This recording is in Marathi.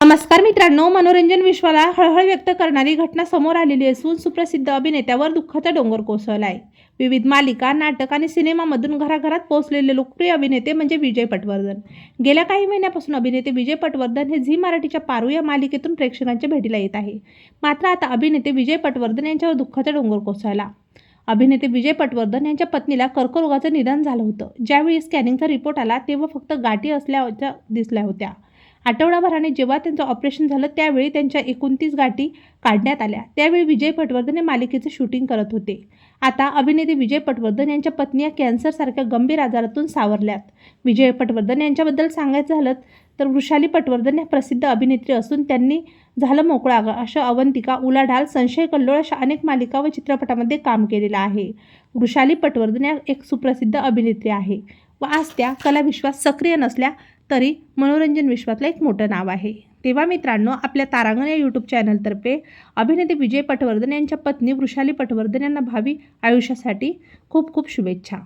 नमस्कार मित्रांनो मनोरंजन विश्वाला हळहळ व्यक्त करणारी घटना समोर आलेली असून सुप्रसिद्ध अभिनेत्यावर दुःखाचा डोंगर कोसळला आहे विविध मालिका नाटक आणि सिनेमामधून घराघरात पोहोचलेले लोकप्रिय अभिनेते म्हणजे विजय पटवर्धन. गेल्या काही महिन्यापासून अभिनेते विजय पटवर्धन हे झी मराठीच्या पारू या मालिकेतून प्रेक्षकांच्या भेटीला येत आहे. मात्र आता अभिनेते विजय पटवर्धन यांच्यावर दुःखाचा डोंगर कोसळला. अभिनेते विजय पटवर्धन यांच्या पत्नीला कर्करोगाचं निधन झालं होतं. ज्यावेळी स्कॅनिंगचा रिपोर्ट आला तेव्हा फक्त गाठी असल्याच्या दिसल्या होत्या. आठवडाभराने जेव्हा त्यांचं ऑपरेशन झालं त्यावेळी त्यांच्या एकोणतीस गाठी काढण्यात आल्या. त्यावेळी विजय पटवर्धन हे मालिकेचं शूटिंग करत होते. आता अभिनेते विजय पटवर्धन यांच्या पत्नी या कॅन्सरसारख्या गंभीर आजारातून सावरल्यात. विजय पटवर्धन यांच्याबद्दल सांगायचं झालं तर वृषाली पटवर्धन या प्रसिद्ध अभिनेत्री असून त्यांनी झालं मोकळा अशा अवंतिका उलाढाल संशय कल्लोळ अशा अनेक मालिका व चित्रपटामध्ये काम केलेलं आहे. वृषाली पटवर्धन या एक सुप्रसिद्ध अभिनेत्री आहे व आज त्या कलाविश्वात सक्रिय नसल्या तरी मनोरंजन विश्वातलं एक मोठं नाव आहे. तेव्हा मित्रांनो आपल्या तारांगण या यूट्यूब चॅनलतर्फे अभिनेते विजय पटवर्धन यांच्या पत्नी वृषाली पटवर्धन यांना भावी आयुष्यासाठी खूप खूप शुभेच्छा.